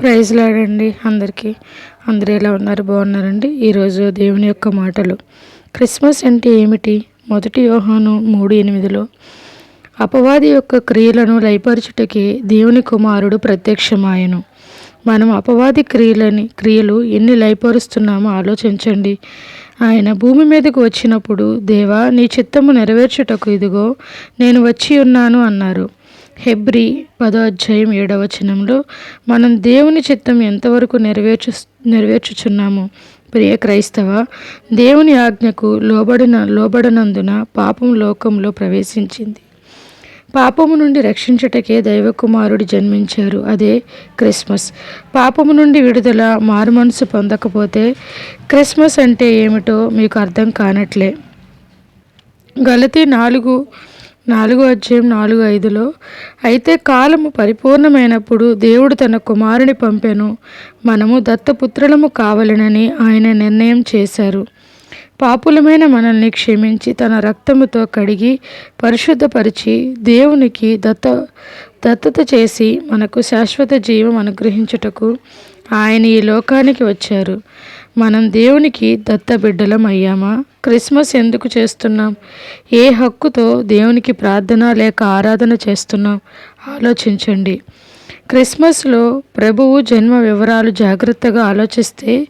Praise లాడండి అందరికీ. అందరూ ఎలా ఉన్నారు? బాగున్నారండి? ఈరోజు దేవుని యొక్క మాటలు. క్రిస్మస్ అంటే ఏమిటి? మొదటి యోహాను మూడు ఎనిమిదిలో అపవాది యొక్క క్రియలను లయపరచుటకి దేవుని కుమారుడు ప్రత్యక్షమాయను. మనం అపవాది క్రియలని క్రియలు ఎన్ని లయపరుస్తున్నామో ఆలోచించండి. ఆయన భూమి మీదకు వచ్చినప్పుడు దేవా నీ చిత్తము నెరవేర్చుటకు ఇదిగో నేను వచ్చి ఉన్నాను అన్నారు. హెబ్రి పదో అధ్యాయం ఏడవ వచనంలో మనం దేవుని చిత్తం ఎంతవరకు నెరవేర్చు నెరవేర్చుచున్నాము ప్రియ క్రైస్తవ దేవుని ఆజ్ఞకు లోబడిన లోబడనందున పాపం లోకంలో ప్రవేశించింది. పాపము నుండి రక్షించుటకే దైవకుమారుడు జన్మించారు. అదే క్రిస్మస్. పాపము నుండి విడుదల మారుమనసు పొందకపోతే క్రిస్మస్ అంటే ఏమిటో మీకు అర్థం కానట్లే. గలతీ నాలుగు నాలుగో అధ్యాయం నాలుగు ఐదులో అయితే కాలము పరిపూర్ణమైనప్పుడు దేవుడు తన కుమారుని పంపెను. మనము దత్తపుత్రులము కావలనని ఆయన నిర్ణయం చేశారు. పాపులమైన మనల్ని క్షమించి తన రక్తముతో కడిగి పరిశుద్ధపరిచి దేవునికి దత్త దత్తత చేసి మనకు శాశ్వత జీవం అనుగ్రహించుటకు ఆయన ఈ లోకానికి వచ్చారు. మనం దేవునికి దత్త బిడ్డలం అయ్యామా? క్రిస్మస్ ఎందుకు చేస్తున్నాం? ఏ హక్కుతో దేవునికి ప్రార్థన లేక ఆరాధన చేస్తున్నాం? ఆలోచించండి. క్రిస్మస్లో ప్రభువు జన్మ వివరాలు జాగ్రత్తగా ఆలోచిస్తే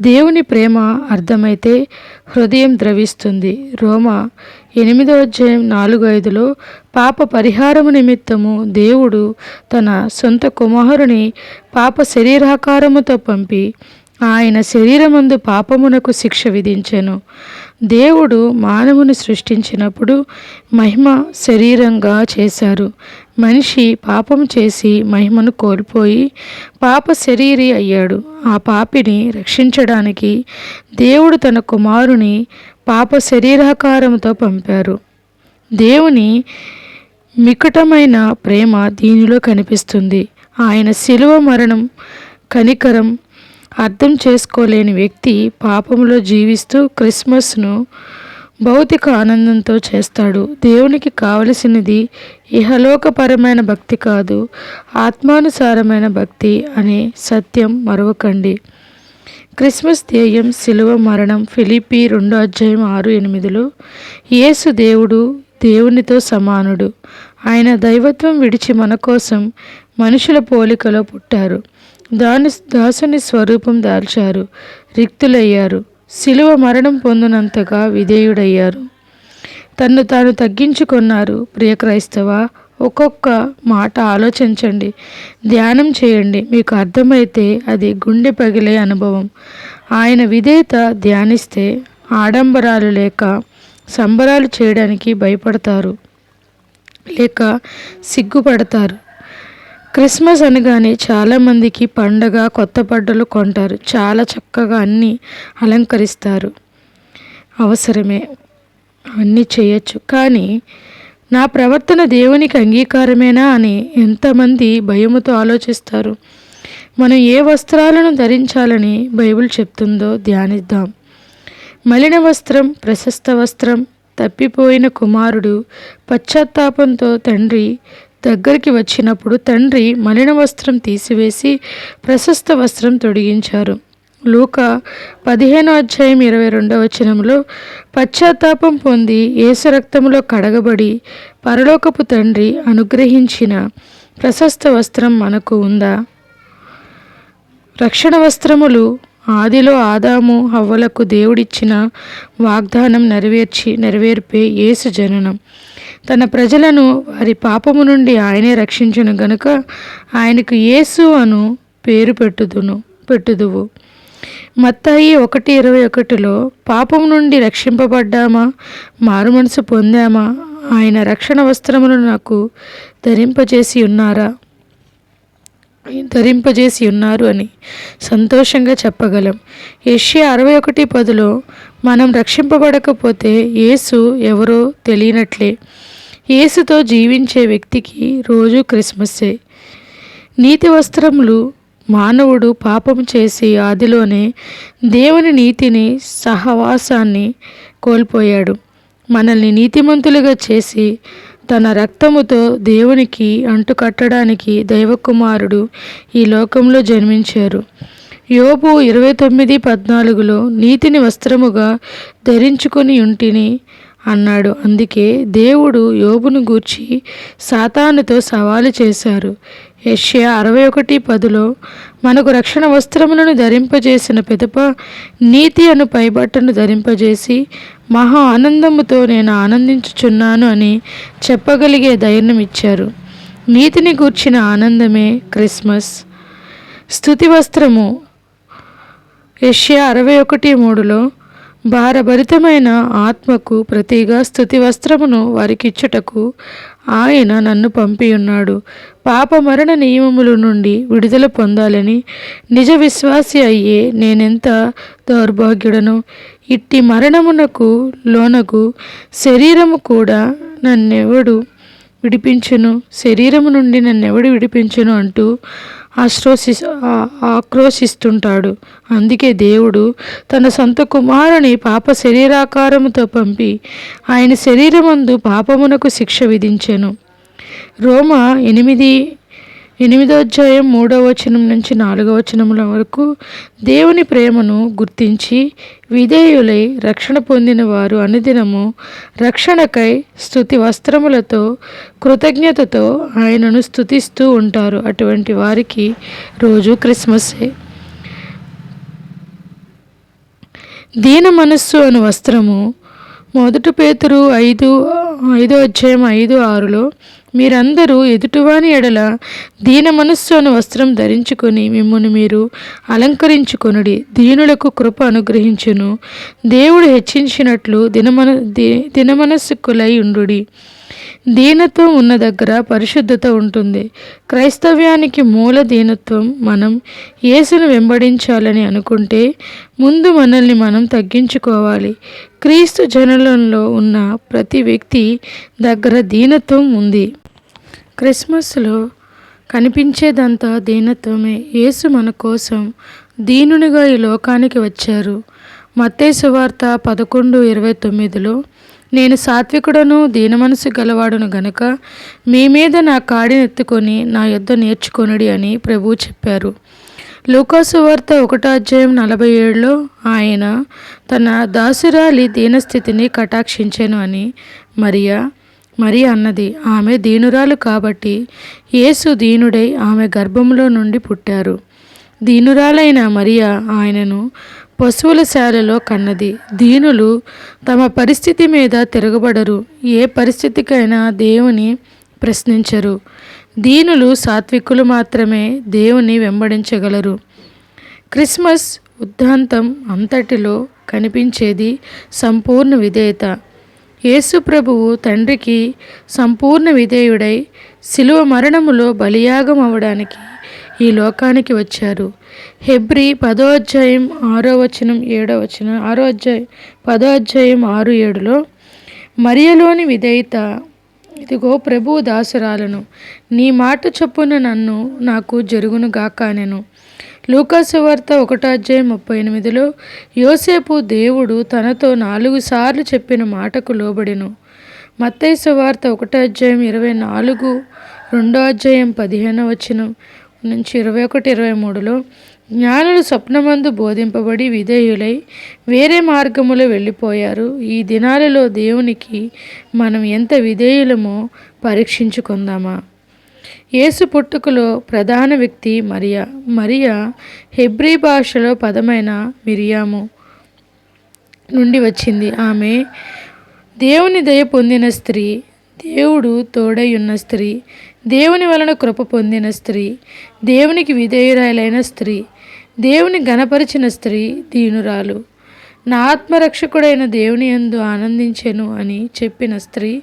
దేవుని ప్రేమ అర్థమైతే హృదయం ద్రవిస్తుంది. రోమ ఎనిమిదో అధ్యాయం నాలుగు ఐదులో పాప పరిహారము నిమిత్తము దేవుడు తన సొంత కుమారుని పాప శరీరాకారముతో పంపి ఆయన శరీరమందు పాపమునకు శిక్ష విధించెను. దేవుడు మానవుని సృష్టించినప్పుడు మహిమ శరీరంగా చేశారు. మనిషి పాపం చేసి మహిమను కోల్పోయి పాప శరీరి అయ్యాడు. ఆ పాపిని రక్షించడానికి దేవుడు తన కుమారుని పాప శరీరాకారంతో పంపారు. దేవుని మికటమైన ప్రేమ దీనిలో కనిపిస్తుంది. ఆయన శిలువ మరణం కనికరం అర్థం చేసుకోలేని వ్యక్తి పాపంలో జీవిస్తూ క్రిస్మస్ను భౌతిక ఆనందంతో చేస్తాడు. దేవునికి కావలసినది ఇహలోకపరమైన భక్తి కాదు ఆత్మానుసారమైన భక్తి అనే సత్యం మరవకండి. క్రిస్మస్ ధ్యేయం శిలువ మరణం ఫిలిపి రెండో అధ్యాయం ఆరు ఎనిమిదిలో యేసు దేవుడు దేవునితో సమానుడు. ఆయన దైవత్వం విడిచి మన కోసం మనుషుల పోలికలో పుట్టారు. దాని దాసుని స్వరూపం దాల్చారు. రిక్తులయ్యారు. శిలువ మరణం పొందినంతగా విధేయుడయ్యారు. తన్ను తాను తగ్గించుకున్నారు. ప్రియ క్రైస్తవ ఒక్కొక్క మాట ఆలోచించండి. ధ్యానం చేయండి. మీకు అర్థమైతే అది గుండె పగిలే అనుభవం. ఆయన విధేయత ధ్యానిస్తే ఆడంబరాలు లేక సంబరాలు చేయడానికి భయపడతారు. లేక సిగ్గుపడతారు. క్రిస్మస్ అనగానే చాలామందికి పండగ కొత్త బట్టలు కొంటారు. చాలా చక్కగా అన్నీ అలంకరిస్తారు. అవసరమే. అవన్నీ చేయొచ్చు. కానీ నా ప్రవర్తన దేవునికి అంగీకారమేనా అని ఎంతమంది భయముతో ఆలోచిస్తారు. మనం ఏ వస్త్రాలను ధరించాలని బైబిల్ చెప్తుందో ధ్యానిద్దాం. మలిన వస్త్రం ప్రశస్త వస్త్రం తప్పిపోయిన కుమారుడు పశ్చాత్తాపంతో తండ్రి దగ్గరికి వచ్చినప్పుడు తండ్రి మలిన వస్త్రం తీసివేసి ప్రశస్త వస్త్రం తొడిగించారు. లూక పదిహేను అధ్యాయం ఇరవై రెండవ వచనంలో పశ్చాత్తాపం పొంది ఏసు రక్తంలో కడగబడి పరలోకపు తండ్రి అనుగ్రహించిన ప్రశస్త వస్త్రం మనకు ఉందా? రక్షణ వస్త్రములు ఆదిలో ఆదాము హవ్వలకు దేవుడిచ్చిన వాగ్దానం నెరవేర్చి నెరవేర్పే యేసు జననం. తన ప్రజలను వారి పాపము నుండి ఆయనే రక్షించును గనుక ఆయనకు యేసు అను పేరు పెట్టుదును పెట్టుదువు. మత్తాయి ఒకటి ఇరవై ఒకటిలో పాపం నుండి రక్షింపబడ్డామా? మారుమనసు పొందామా? ఆయన రక్షణ వస్త్రములను నాకు ధరింపజేసి ఉన్నారా? ధరింపజేసి ఉన్నారు అని సంతోషంగా చెప్పగలం. యష్యా అరవై ఒకటి పదిలో మనం రక్షింపబడకపోతే యేసు ఎవరో తెలియనట్లే. యేసుతో జీవించే వ్యక్తికి రోజు క్రిస్మస్సే నీతి వస్త్రములు మానవుడు పాపం చేసి ఆదిలోనే దేవుని నీతిని సహవాసాన్ని కోల్పోయాడు. మనల్ని నీతిమంతులుగా చేసి తన రక్తముతో దేవునికి అంటుకట్టడానికి దైవకుమారుడు ఈ లోకంలో జన్మించారు. యోబు ఇరవై తొమ్మిది పద్నాలుగులో నీతిని వస్త్రముగా ధరించుకొని ఉంటిని అన్నాడు. అందుకే దేవుడు యోబును గూర్చి సాతానుతో సవాలు చేశారు. యెషయా అరవై ఒకటి పదిలో మనకు రక్షణ వస్త్రములను ధరింపజేసిన పిదప నీతి అను పైబట్టను ధరింపజేసి మహా ఆనందముతో నేను ఆనందించుచున్నాను అని చెప్పగలిగే ధైర్యం ఇచ్చారు. నీతిని గూర్చిన ఆనందమే క్రిస్మస్. స్థుతి వస్త్రము యెషయా అరవై ఒకటి మూడులో భారభరితమైన ఆత్మకు ప్రతిగా స్థుతి వస్త్రమును వారికిచ్చుటకు ఆయన నన్ను పంపియున్నాడు. పాప మరణ నియమముల నుండి విడుదల పొందాలని నిజ విశ్వాసి అయ్యే నేనెంత దౌర్భాగ్యుడను? ఇట్టి మరణమునకు లోనకు శరీరము కూడా నన్నెవడు విడిపించును? శరీరము నుండి నన్నెవడు విడిపించును అంటూ ఆశ్రోసి ఆక్రోశిస్తుంటాడు. అందుకే దేవుడు తన సొంత కుమారుని పాప శరీరాకారముతో పంపి ఆయన శరీరమందు పాపమునకు శిక్ష విధించెను. రోమ ఎనిమిది ఎనిమిదో అధ్యాయం మూడో వచనం నుంచి నాలుగో వచనముల వరకు దేవుని ప్రేమను గుర్తించి విధేయులై రక్షణ పొందిన వారు అనుదినము రక్షణకై స్థుతి వస్త్రములతో కృతజ్ఞతతో ఆయనను స్థుతిస్తూ ఉంటారు. అటువంటి వారికి రోజు క్రిస్మస్సే దీన మనస్సు అను వస్త్రము మొదటి పేతురు ఐదు ఐదో అధ్యాయం ఐదు ఆరులో మీరందరూ ఎదుటివాని ఎడల దీన మనస్సు అను వస్త్రం ధరించుకొని మిమ్మల్ని మీరు అలంకరించుకొనుడి. దీనులకు కృప అనుగ్రహించును. దేవుడు హెచ్చించినట్లు దినమన దినమనస్సుకులై ఉండుడి. దీనత్వం ఉన్న దగ్గర పరిశుద్ధత ఉంటుంది. క్రైస్తవ్యానికి మూల దీనత్వం మనం యేసును వెంబడించాలని అనుకుంటే ముందు మనల్ని మనం తగ్గించుకోవాలి. క్రీస్తు జనలంలో ఉన్న ప్రతి వ్యక్తి దగ్గర దీనత్వం ఉంది. క్రిస్మస్లో కనిపించేదంతా దీనత్వమే. యేసు మన కోసం దీనునిగా ఈ లోకానికి వచ్చారు. మత్తేసు వార్త పదకొండు ఇరవై తొమ్మిదిలో నేను సాత్వికుడను దీన మనసు గలవాడును గనుక మీ మీద నా కాడినెత్తుకొని నా యొద్ద నేర్చుకొనడి అని ప్రభువు చెప్పారు. లూకాసు వార్త ఒకటో అధ్యాయం నలభై ఏడులో ఆయన తన దాసురాలి దీనస్థితిని కటాక్షించాను అని మరియా మరి అన్నది ఆమె దీనురాలు కాబట్టి యేసు దీనుడై ఆమె గర్భంలో నుండి పుట్టారు. దీనురాలైన మరియా ఆయనను పశువుల శాలలో కన్నది. దీనులు తమ పరిస్థితి మీద తిరగబడరు. ఏ పరిస్థితికైనా దేవుని ప్రశ్నించరు. దీనులు సాత్వికులు మాత్రమే దేవుని వెంబడించగలరు. క్రిస్మస్ ఉద్దాంతం అంతటిలో కనిపించేది సంపూర్ణ విధేయత. యేసుప్రభువు తండ్రికి సంపూర్ణ విధేయుడై శిలువ మరణములో బలియాగం అవడానికి ఈ లోకానికి వచ్చారు. హెబ్రి పదో అధ్యాయం ఆరో వచనం ఏడో వచనం ఆరో అధ్యాయం పదో అధ్యాయం ఆరు ఏడులో మరియలోని విధేయత ఇదిగో ప్రభువు దాసురాలను నీ మాట చొప్పున నన్ను నాకు జరుగునుగాక గాకానెను లూకాసువార్త ఒకటాధ్యాయం ఒకటో అధ్యాయం ముప్పై ఎనిమిదిలో యోసేపు దేవుడు తనతో నాలుగు సార్లు చెప్పిన మాటకు లోబడెను. మత్తయి వార్త ఒకటో అధ్యాయం ఇరవై నాలుగు రెండో అధ్యాయం పదిహేను వచ్చిన నుంచి ఇరవై ఒకటి ఇరవై మూడులో జ్ఞానులు స్వప్నమందు బోధింపబడి విధేయులై వేరే మార్గములో వెళ్ళిపోయారు. ఈ దినాలలో దేవునికి మనం ఎంత విధేయులమో పరీక్షించుకుందామా? యేసు పుట్టుకలో ప్రధాన వ్యక్తి మరియా. మరియా హెబ్రీ భాషలో పదమైన మిరియాము నుండి వచ్చింది. ఆమె దేవుని దయ పొందిన స్త్రీ దేవుడు తోడై ఉన్న స్త్రీ దేవుని వలన కృప పొందిన స్త్రీ దేవునికి విధేయురాలైన స్త్రీ దేవుని గణపరిచిన స్త్రీ దీనురాలు. నా ఆత్మరక్షకుడైన దేవుని ఎందు ఆనందించెను అని చెప్పిన స్త్రీ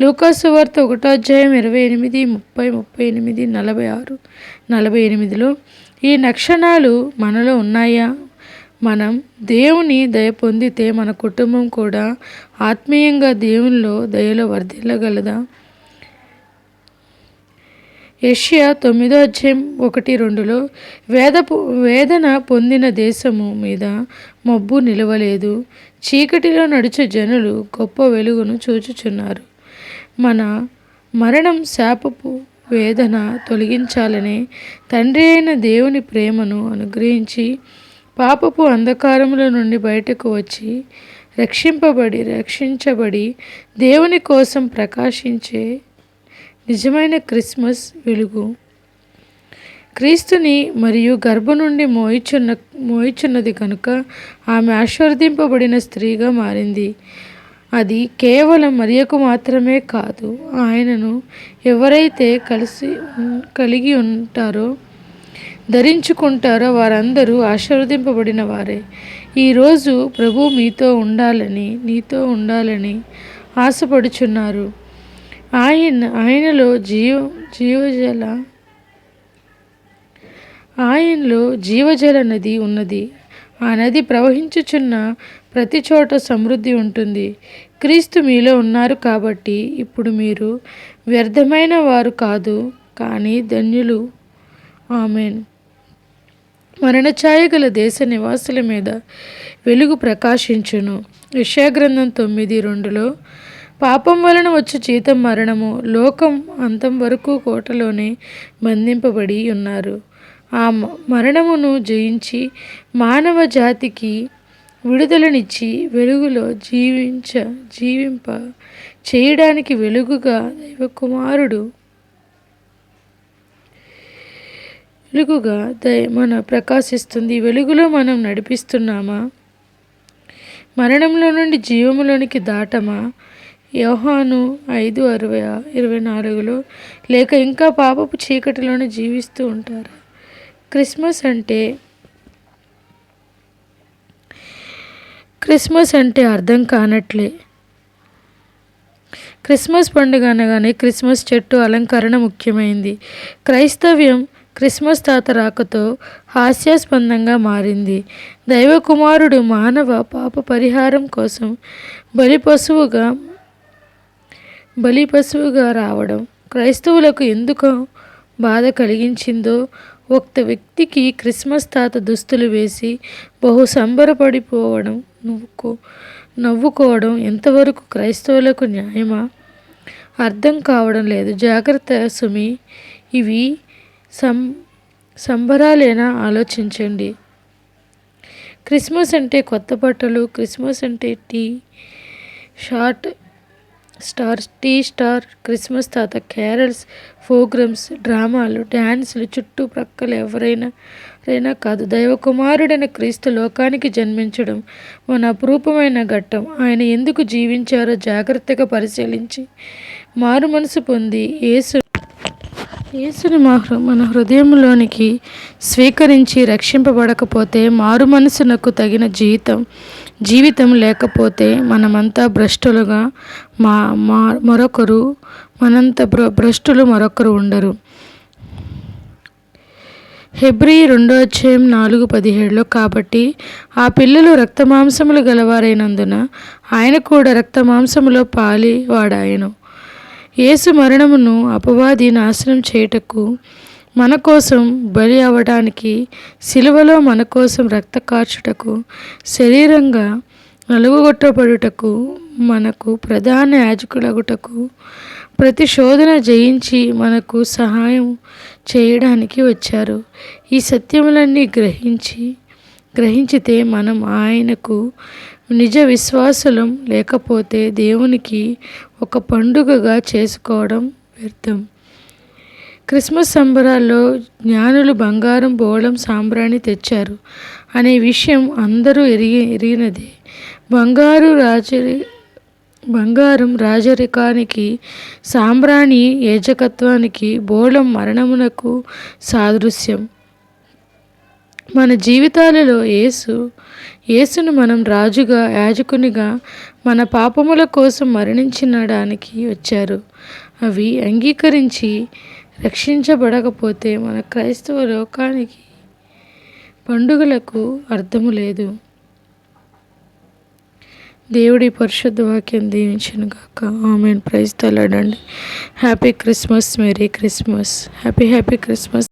లూకాసు వార్త ఒకటో అధ్యాయం ఇరవై ఎనిమిది ముప్పై ముప్పై ఎనిమిది నలభై ఆరు. నలభై ఎనిమిదిలో ఈ లక్షణాలు మనలో ఉన్నాయా? మనం దేవుని దయ పొందితే మన కుటుంబం కూడా ఆత్మీయంగా దేవునిలో దయలో వర్ధిల్లగలదా? ఏషియా తొమ్మిదో అధ్యాయం ఒకటి రెండులో వేద వేదన పొందిన దేశము మీద మబ్బు నిలవలేదు. చీకటిలో నడుచు జనులు గొప్ప వెలుగును చూచుచున్నారు. మన మరణం శాపపు వేదన తొలగించాలని తండ్రి అయిన దేవుని ప్రేమను అనుగ్రహించి పాపపు అంధకారముల నుండి బయటకు వచ్చి రక్షింపబడి రక్షించబడి దేవుని కోసం ప్రకాశించే నిజమైన క్రిస్మస్ వెలుగు. క్రీస్తుని మరియు గర్భ నుండి మోయిచున్న మోయిచున్నది కనుక ఆమె ఆశీర్వదింపబడిన స్త్రీగా మారింది. అది కేవలం మరియకు మాత్రమే కాదు ఆయనను ఎవరైతే కలిసి కలిగి ఉంటారో ధరించుకుంటారో వారందరూ ఆశీర్వదింపబడిన వారే. ఈరోజు ప్రభు మీతో ఉండాలని నీతో ఉండాలని ఆశపడుచున్నారు. ఆయన ఆయనలో జీవ జీవజల ఆయనలో జీవజల నది ఉన్నది. ఆ నది ప్రవహించుచున్న ప్రతి చోట సమృద్ధి ఉంటుంది. క్రీస్తు మీలో ఉన్నారు కాబట్టి ఇప్పుడు మీరు వ్యర్థమైన వారు కాదు కానీ ధన్యులు. ఆమెన్. మరణఛాయ గల దేశ నివాసుల మీద వెలుగు ప్రకాశించును. విషయాగ్రంథం తొమ్మిది రెండులో పాపం వలన వచ్చే జీతం మరణము లోకం అంతం వరకు కోటలోనే బంధింపబడి ఉన్నారు. ఆ మరణమును జయించి మానవ జాతికి విడుదలనిచ్చి వెలుగులో జీవించ జీవింప చేయడానికి వెలుగుగా దైవకుమారుడు వెలుగుగా దయ మన ప్రకాశిస్తుంది. వెలుగులో మనం నడిపిస్తున్నామా? మరణంలో నుండి జీవములోనికి దాటమా? యోహాను ఐదు అరవై ఇరవై నాలుగులో లేక ఇంకా పాపపు చీకటిలోనే జీవిస్తూ ఉంటారు? క్రిస్మస్ అంటే క్రిస్మస్ అంటే అర్థం కానట్లే. క్రిస్మస్ పండుగ అనగానే క్రిస్మస్ చెట్టు అలంకరణ ముఖ్యమైంది. క్రైస్తవ్యం క్రిస్మస్ తాత రాకతో హాస్యాస్పందంగా మారింది. దైవకుమారుడు మానవ పాప పరిహారం కోసం బలి పశువుగా బలి పశువుగా రావడం క్రైస్తవులకు ఎందుకు బాధ కలిగించిందో ఒక వ్యక్తికి క్రిస్మస్ తాత దుస్తులు వేసి బహు సంబరపడిపోవడం నువ్వుకో నవ్వుకోవడం ఎంతవరకు క్రైస్తవులకు న్యాయమా? అర్థం కావడం లేదు. జాగ్రత్త సుమి ఇవి సం సంబరాలేనా? ఆలోచించండి. క్రిస్మస్ అంటే కొత్త బట్టలు క్రిస్మస్ అంటే T shirt star T star Christmas తాత క్యారల్స్ ప్రోగ్రామ్స్ డ్రామాలు డ్యాన్సులు చుట్టుప్రక్కల ఎవరైనా రైనా కాదు. దైవకుమారుడైన క్రీస్తు లోకానికి జన్మించడం మన అపురూపమైన ఘట్టం. ఆయన ఎందుకు జీవించారో జాగ్రత్తగా పరిశీలించి మారు మనసు పొంది యేసు యేసుని మా మన హృదయంలోనికి స్వీకరించి రక్షింపబడకపోతే మారు మనసునకు తగిన జీవితం జీవితం లేకపోతే మనమంతా భ్రష్టులుగా మా మా మరొకరు మనంత భ్ర భ్రష్టులు మరొకరు ఉండరు. హెబ్రి రెండో అధ్యాయం నాలుగు పదిహేడులో కాబట్టి ఆ పిల్లలు రక్తమాంసములు గలవారైనందున ఆయన కూడా రక్తమాంసములో పాలి వాడాయను యేసు మరణమును అపవాది నాశనం చేయుటకు మన కోసం బలి అవ్వడానికి సిలువలో మన కోసం రక్త కార్చుటకు శరీరంగా నలుగుగొట్టబడుటకు మనకు ప్రధాన యాజకులగుటకు ప్రతి శోధన జయించి మనకు సహాయం చేయడానికి వచ్చారు. ఈ సత్యములన్నీ గ్రహించి గ్రహించితే మనం ఆయనకు నిజ విశ్వాసులం లేకపోతే దేవునికి ఒక పండుగగా చేసుకోవడం వ్యర్థం. క్రిస్మస్ సంబరాల్లో జ్ఞానులు బంగారం బోళం సాంబ్రాణి తెచ్చారు అనే విషయం అందరూ ఎరిగి ఎరిగినదే. బంగారు రాజరి బంగారం రాజరికానికి సాంబ్రాణి ఏజకత్వానికి బోళం మరణమునకు సాదృశ్యం. మన జీవితాలలో యేసు యేసును మనం రాజుగా యాజకునిగా మన పాపముల కోసం మరణించినడానికి వచ్చారు. అవి అంగీకరించి రక్షించబడకపోతే మన క్రైస్తవ లోకానికి పండుగలకు అర్థము లేదు. దేవుడి పరిశుద్ధ వాక్యం దీవించను కాక ఆమె prize తలడండి happy Christmas. Merry Christmas. Happy happy Christmas.